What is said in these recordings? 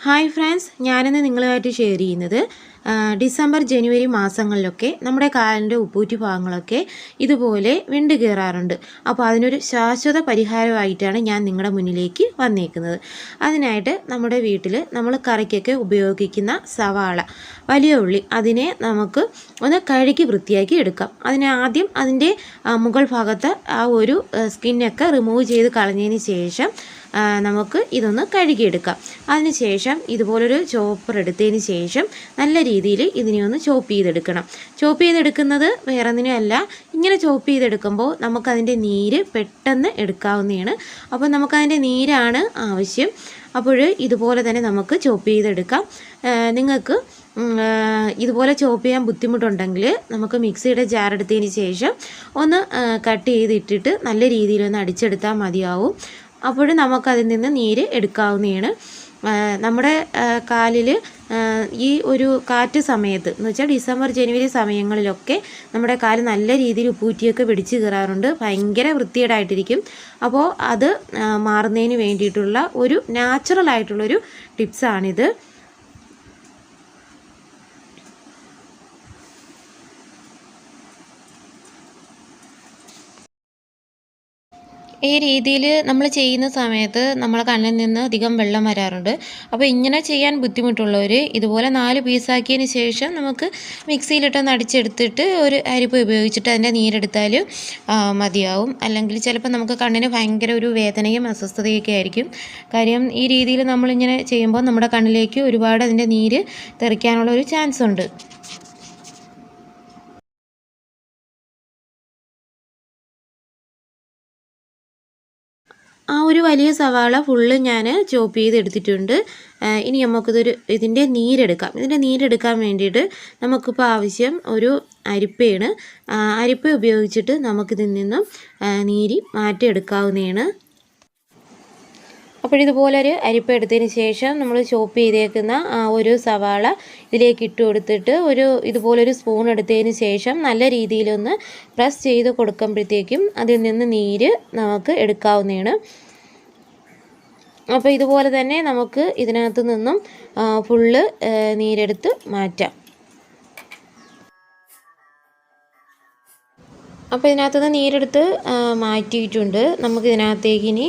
Hi friends ഞാനിന്ന് നിങ്ങളുമായിട്ട് share ചെയ്യുന്നത് ഡിസംബർ ജനുവരി മാസങ്ങളിലൊക്കെ നമ്മുടെ കാലിന്റെ ഉപ്പൂറ്റി ഭാഗങ്ങളൊക്കെ ഇതുപോലെ വിണ്ട് കയറാറുണ്ട്. അപ്പോൾ അതിനൊരു ശാശ്വത പരിഹാരമായിട്ടാണ് ഞാൻ നിങ്ങളുടെ മുന്നിലേക്ക് വന്നേക്കുന്നത്. അതിനായിട്ട് നമ്മുടെ വീട്ടിൽ നമ്മൾ കറിക്കൊക്കെ ഉപയോഗിക്കുന്ന സവാള വലിയ ഉള്ളി അതിനെ നമുക്ക് ഒന്ന് കഴുകി വൃത്തിയാക്കി എടുക്കാം. അതിനെ ആദ്യം അതിന്റെ മുകൾ ഭാഗത്ത് ആ ഒരു സ്കിന്നൊക്കെ റിമൂവ് ചെയ്ത് കളഞ്ഞതിന് ശേഷം നമുക്ക് ഇതൊന്ന് കഴുകിയെടുക്കാം. അതിനുശേഷം ഇതുപോലൊരു ചോപ്പർ എടുത്തതിന് ശേഷം നല്ല രീതിയിൽ ഇതിനെ ഒന്ന് ചോപ്പ് ചെയ്തെടുക്കണം. ചോപ്പ് ചെയ്തെടുക്കുന്നത് വേറൊന്നിനും അല്ല ഇങ്ങനെ ചോപ്പ് ചെയ്തെടുക്കുമ്പോൾ നമുക്കതിന്റെ നീര് പെട്ടെന്ന് എടുക്കാവുന്നതാണ്. അപ്പോൾ നമുക്കതിന്റെ നീരാണ് ആവശ്യം. അപ്പോൾ ഇതുപോലെ തന്നെ നമുക്ക് ചോപ്പ് ചെയ്തെടുക്കാം. നിങ്ങൾക്ക് ഇതുപോലെ ചോപ്പ് ചെയ്യാൻ ബുദ്ധിമുട്ടുണ്ടെങ്കിൽ നമുക്ക് മിക്സിയുടെ ജാർ ശേഷം ഒന്ന് കട്ട് ചെയ്തിട്ടിട്ട് നല്ല രീതിയിലൊന്ന് അടിച്ചെടുത്താൽ മതിയാവും. അപ്പോഴും നമുക്കതിൽ നിന്ന് നീര് എടുക്കാവുന്നതാണ്. നമ്മുടെ കാലിൽ ഈ ഒരു കാറ്റ് സമയത്ത് എന്ന് വെച്ചാൽ ഡിസംബർ ജനുവരി സമയങ്ങളിലൊക്കെ നമ്മുടെ കാൽ നല്ല രീതിയിൽ ഉപ്പൂറ്റിയൊക്കെ പിടിച്ച് കയറാറുണ്ട്. ഭയങ്കര വൃത്തികേടായിട്ടിരിക്കും. അപ്പോൾ അത് മാറുന്നതിന് വേണ്ടിയിട്ടുള്ള ഒരു നാച്ചുറൽ ആയിട്ടുള്ളൊരു ടിപ്സാണിത്. ഈ രീതിയിൽ നമ്മൾ ചെയ്യുന്ന സമയത്ത് നമ്മളെ കണ്ണിൽ നിന്ന് അധികം വെള്ളം വരാറുണ്ട്. അപ്പോൾ ഇങ്ങനെ ചെയ്യാൻ ബുദ്ധിമുട്ടുള്ളവർ ഇതുപോലെ നാല് പീസാക്കിയതിന് ശേഷം നമുക്ക് മിക്സിയിലിട്ടൊന്ന് അടിച്ചെടുത്തിട്ട് ഒരു അരിപ്പ് ഉപയോഗിച്ചിട്ട് അതിന്റെ നീരെടുത്താൽ മതിയാവും. അല്ലെങ്കിൽ ചിലപ്പോൾ നമുക്ക് കണ്ണിന് ഭയങ്കര ഒരു വേദനയും അസ്വസ്ഥതയൊക്കെ ആയിരിക്കും. കാര്യം ഈ രീതിയിൽ നമ്മളിങ്ങനെ ചെയ്യുമ്പോൾ നമ്മുടെ കണ്ണിലേക്ക് ഒരുപാട് അതിന്റെ നീര് തെറിക്കാനുള്ള ഒരു ചാൻസ് ഉണ്ട് ആ ഒരു വലിയ സവാള ഫുള്ള് ഞാൻ ചോപ്പ് ചെയ്ത് എടുത്തിട്ടുണ്ട് ഇനി നമുക്കിതൊരു ഇതിന്റെ നീരെടുക്കാം. ഇതിന്റെ നീരെടുക്കാൻ വേണ്ടിയിട്ട് നമുക്കിപ്പോൾ ആവശ്യം ഒരു അരിപ്പയാണ്. അരിപ്പ ഉപയോഗിച്ചിട്ട് നമുക്കിതിൽ നിന്നും നീരി മാറ്റിയെടുക്കാവുന്നതാണ്. അപ്പോൾ ഇതുപോലെ ഒരു അരിപ്പ എടുത്തതിന് ശേഷം നമ്മൾ ചോപ്പ് ചെയ്തേക്കുന്ന ഒരു സവാള ഇതിലേക്ക് ഇട്ട് കൊടുത്തിട്ട് ഒരു ഇതുപോലൊരു സ്പൂൺ എടുത്തതിന് ശേഷം നല്ല രീതിയിലൊന്ന് പ്രസ് ചെയ്ത് കൊടുക്കുമ്പോഴത്തേക്കും അതിൽ നിന്ന് നീര് നമുക്ക് എടുക്കാവുന്നതാണ്. അപ്പോൾ ഇതുപോലെ തന്നെ നമുക്ക് ഇതിനകത്ത് നിന്നും ഫുള്ള് നീരെടുത്ത് മാറ്റാം. അപ്പോൾ ഇതിനകത്ത് നിന്ന് നീരെടുത്ത് മാറ്റിയിട്ടുണ്ട്. നമുക്ക് ഇതിനകത്തേക്ക് ഇനി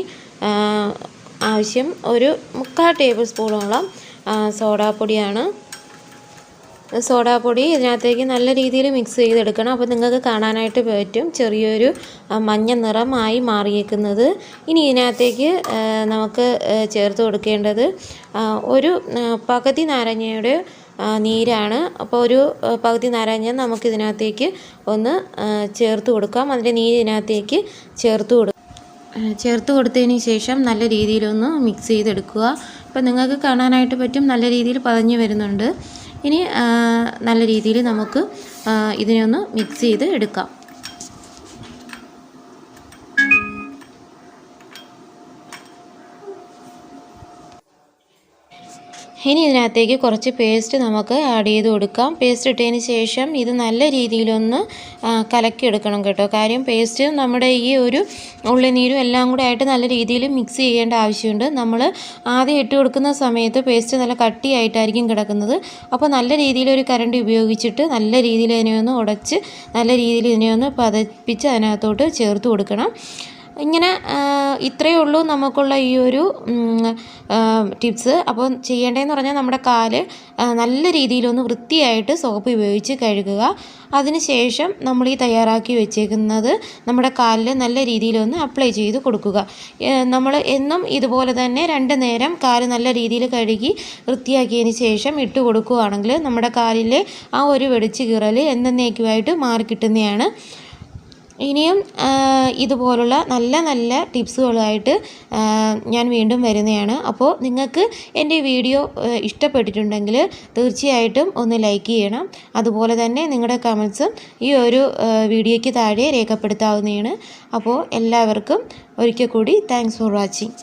ആവശ്യം ഒരു മുക്കാൽ ടേബിൾ സ്പൂണോളം സോഡാപ്പൊടിയാണ് സോഡാപ്പൊടി ഇതിനകത്തേക്ക് നല്ല രീതിയിൽ മിക്സ് ചെയ്തെടുക്കണം. അപ്പോൾ നിങ്ങൾക്ക് കാണാനായിട്ട് പറ്റും. ചെറിയൊരു മഞ്ഞ നിറമായി മാറിയേക്കുന്നത്. ഇനി ഇതിനകത്തേക്ക് നമുക്ക് ചേർത്ത് കൊടുക്കേണ്ടത് ഒരു പകുതി നാരങ്ങയുടെ നീരാണ്. അപ്പോൾ ഒരു പകുതി നാരങ്ങ നമുക്ക് ഇതിനകത്തേക്ക് ഒന്ന് ചേർത്ത് കൊടുക്കാം. അതിന്റെ നീര് ഇതിനകത്തേക്ക് ചേർത്ത് കൊടുക്കാം ചേർത്ത് കൊടുത്തതിന് ശേഷം നല്ല രീതിയിലൊന്ന് മിക്സ് ചെയ്തെടുക്കുക. അപ്പോൾ നിങ്ങൾക്ക് കാണാനായിട്ട് പറ്റും. നല്ല രീതിയിൽ പതഞ്ഞ് വരുന്നുണ്ട്. ഇനി നല്ല രീതിയിൽ നമുക്ക് ഇതിനെ ഒന്ന് മിക്സ് ചെയ്ത് എടുക്കാം. ഇനി ഇതിനകത്തേക്ക് കുറച്ച് പേസ്റ്റ് നമുക്ക് ആഡ് ചെയ്ത് കൊടുക്കാം. പേസ്റ്റ് ഇട്ടതിന് ശേഷം ഇത് നല്ല രീതിയിലൊന്ന് കലക്കിയെടുക്കണം കേട്ടോ. കാര്യം പേസ്റ്റ് നമ്മുടെ ഈ ഒരു ഉള്ളിനീരും എല്ലാം കൂടെ ആയിട്ട് നല്ല രീതിയിൽ മിക്സ് ചെയ്യേണ്ട ആവശ്യമുണ്ട്. നമ്മൾ ആദ്യം ഇട്ട് കൊടുക്കുന്ന സമയത്ത് പേസ്റ്റ് നല്ല കട്ടിയായിട്ടായിരിക്കും കിടക്കുന്നത്. അപ്പോൾ നല്ല രീതിയിൽ ഒരു ഉപയോഗിച്ചിട്ട് നല്ല രീതിയിൽ ഇതിനെ ഒന്ന് ഉടച്ച് നല്ല രീതിയിൽ ഇതിനെ ഒന്ന് പതപ്പിച്ച് അതിനകത്തോട്ട് ചേർത്ത് കൊടുക്കണം. ഇങ്ങനെ ഇത്രയേ ഉള്ളൂ നമുക്കുള്ള ഈ ഒരു ടിപ്സ്. അപ്പോൾ ചെയ്യേണ്ടതെന്ന് പറഞ്ഞാൽ നമ്മുടെ കാൽ നല്ല രീതിയിലൊന്ന് വൃത്തിയായിട്ട് സോപ്പ് ഉപയോഗിച്ച് കഴുകുക. അതിനുശേഷം നമ്മൾ ഈ തയ്യാറാക്കി വെച്ചേക്കുന്നത് നമ്മുടെ കാലിൽ നല്ല രീതിയിലൊന്ന് അപ്ലൈ ചെയ്ത് കൊടുക്കുക. നമ്മൾ എന്നും ഇതുപോലെ തന്നെ രണ്ട് നേരം കാൽ നല്ല രീതിയിൽ കഴുകി വൃത്തിയാക്കിയതിന് ശേഷം ഇട്ട് കൊടുക്കുകയാണെങ്കിൽ നമ്മുടെ കാലിലെ ആ ഒരു വെടിച്ച് കീറൽ എന്നേക്കുമായിട്ട് മാറിക്കിട്ടുന്നതാണ്. ഇനിയും ഇതുപോലുള്ള നല്ല നല്ല ടിപ്സുകളുമായിട്ട് ഞാൻ വീണ്ടും വരുന്നതാണ്. അപ്പോൾ നിങ്ങൾക്ക് എന്റെ വീഡിയോ ഇഷ്ടപ്പെട്ടിട്ടുണ്ടെങ്കിൽ തീർച്ചയായിട്ടും ഒന്ന് ലൈക്ക് ചെയ്യണം. അതുപോലെ തന്നെ നിങ്ങളുടെ കമൻസും ഈ ഒരു വീഡിയോയ്ക്ക് താഴെ രേഖപ്പെടുത്താവുന്നതാണ്. അപ്പോൾ എല്ലാവർക്കും ഒരിക്കൽ കൂടി താങ്ക്സ് ഫോർ വാച്ചിങ്.